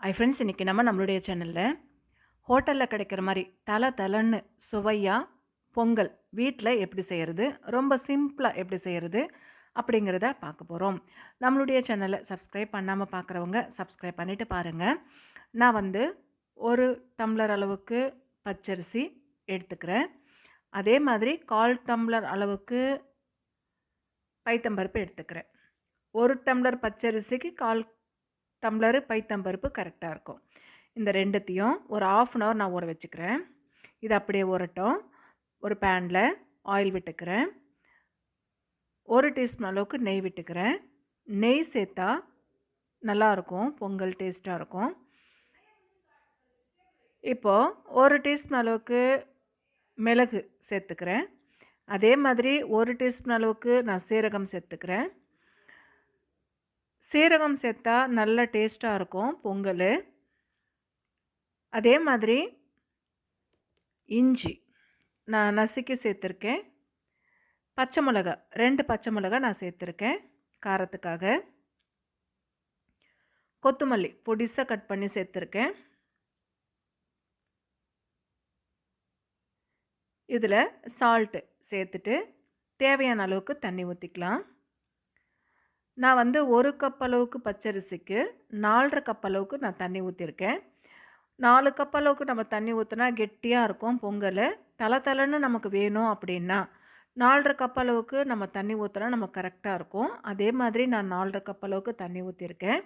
ஐ friends இன்றைக்கி நம்ம நம்மளுடைய சேனலில் ஹோட்டலில் கிடைக்கிற மாதிரி தலை தலன்னு சுவையாக பொங்கல் வீட்டில் எப்படி செய்கிறது ரொம்ப சிம்பிளாக எப்படி செய்கிறது அப்படிங்கிறத பார்க்க போகிறோம் நம்மளுடைய சேனலை சப்ஸ்கிரைப் பண்ணாமல் பார்க்குறவங்க சப்ஸ்கிரைப் பண்ணிவிட்டு பாருங்கள் நான் வந்து ஒரு டம்ளர் அளவுக்கு பச்சரிசி எடுத்துக்கிறேன். அதே மாதிரி கால் டம்ளர் அளவுக்கு பைத்தம்பருப்பு எடுத்துக்கிறேன். ஒரு டம்ளர் பச்சரிசிக்கு கால் டம்ளரு பைத்தம்பருப்பு கரெக்டாக இருக்கும். இந்த ரெண்டுத்தையும் ஒரு ஆஃப் அன் ஹவர் நான் ஊற வச்சுக்கிறேன். இது அப்படியே ஊறட்டும். ஒரு பேனில் ஆயில் விட்டுக்கிறேன். ஒரு டீஸ்பூன் அளவுக்கு நெய் விட்டுக்கிறேன். நெய் சேர்த்தா நல்லாயிருக்கும் பொங்கல் டேஸ்ட்டாக இருக்கும். இப்போது ஒரு டீஸ்பூன் அளவுக்கு மிளகு சேர்த்துக்கிறேன். அதே மாதிரி ஒரு டீஸ்பூன் அளவுக்கு நான் சீரகம் சேர்த்துக்கிறேன். சீரகம் சேர்த்தா நல்ல டேஸ்ட்டாக இருக்கும் பொங்கல். அதே மாதிரி இஞ்சி நான் நசுக்கி சேர்த்துருக்கேன். பச்சை மிளகா ரெண்டு பச்சை மிளகா நான் சேர்த்துருக்கேன் காரத்துக்காக. கொத்தமல்லி பொடிசாக கட் பண்ணி சேர்த்துருக்கேன். இதில் சால்ட்டு சேர்த்துட்டு தேவையான அளவுக்கு தண்ணி ஊற்றிக்கலாம் நான் வந்து ஒரு கப் அளவுக்கு பச்சரிசிக்கு நாலரை கப் அளவுக்கு நான் தண்ணி ஊற்றிருக்கேன் நாலு கப் அளவுக்கு நம்ம தண்ணி ஊற்றினா கெட்டியாக இருக்கும் பொங்கல். தலை தலைன்னு நமக்கு வேணும் அப்படின்னா நாலரை கப் அளவுக்கு நம்ம தண்ணி ஊற்றினா நம்ம கரெக்டாக இருக்கும். அதே மாதிரி நான் நாலரை கப் அளவுக்கு தண்ணி ஊற்றிருக்கேன்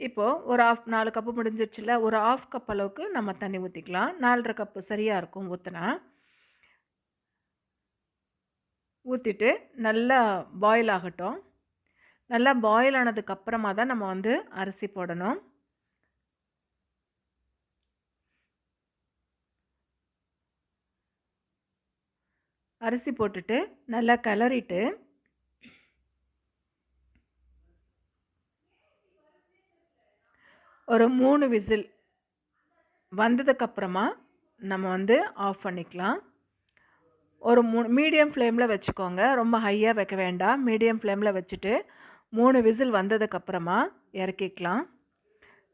இப்போது ஒரு ஆஃப் நாலு கப்பு முடிஞ்சிருச்சுல ஒரு ஆஃப் கப் அளவுக்கு நம்ம தண்ணி ஊற்றிக்கலாம் நாலரை கப்பு சரியாக இருக்கும் ஊற்றினா ஊற்றிட்டு நல்லா பாயில் ஆகட்டும். நல்லா பாயில் ஆனதுக்கப்புறமா தான் நம்ம வந்து அரிசி போடணும். அரிசி போட்டுட்டு நல்லா கிளறிட்டு ஒரு மூணு விசில் வந்ததுக்கப்புறமா நம்ம வந்து ஆஃப் பண்ணிக்கலாம். ஒரு மூ மீடியம் ஃப்ளேமில் வச்சுக்கோங்க. ரொம்ப ஹையாக வைக்க வேண்டாம். மீடியம் ஃப்ளேமில் வச்சுட்டு மூணு விசில் வந்ததுக்கப்புறமா இறக்கிக்கலாம்.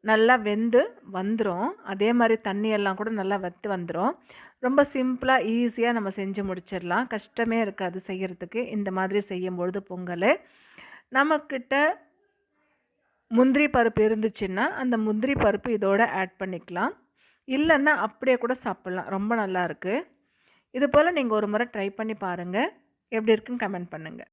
நல்லா வெந்து வந்துடும் அதே மாதிரி தண்ணியெல்லாம் கூட நல்லா வத்து வந்துடும் ரொம்ப சிம்பிளாக ஈஸியாக நம்ம செஞ்சு முடிச்சிடலாம். கஷ்டமே இருக்காது செய்கிறதுக்கு இந்த மாதிரி செய்யும்பொழுது பொங்கல். நம்மக்கிட்ட முந்திரி பருப்பு இருந்துச்சுன்னா அந்த முந்திரி பருப்பு இதோட ஆட் பண்ணிக்கலாம். இல்லைன்னா அப்படியே கூட சாப்பிட்லாம். ரொம்ப நல்லாயிருக்கு இது போல் நீங்கள் ஒரு முறை ட்ரை பண்ணி பாருங்கள் எப்படி இருக்குன்னு கமெண்ட் பண்ணுங்கள்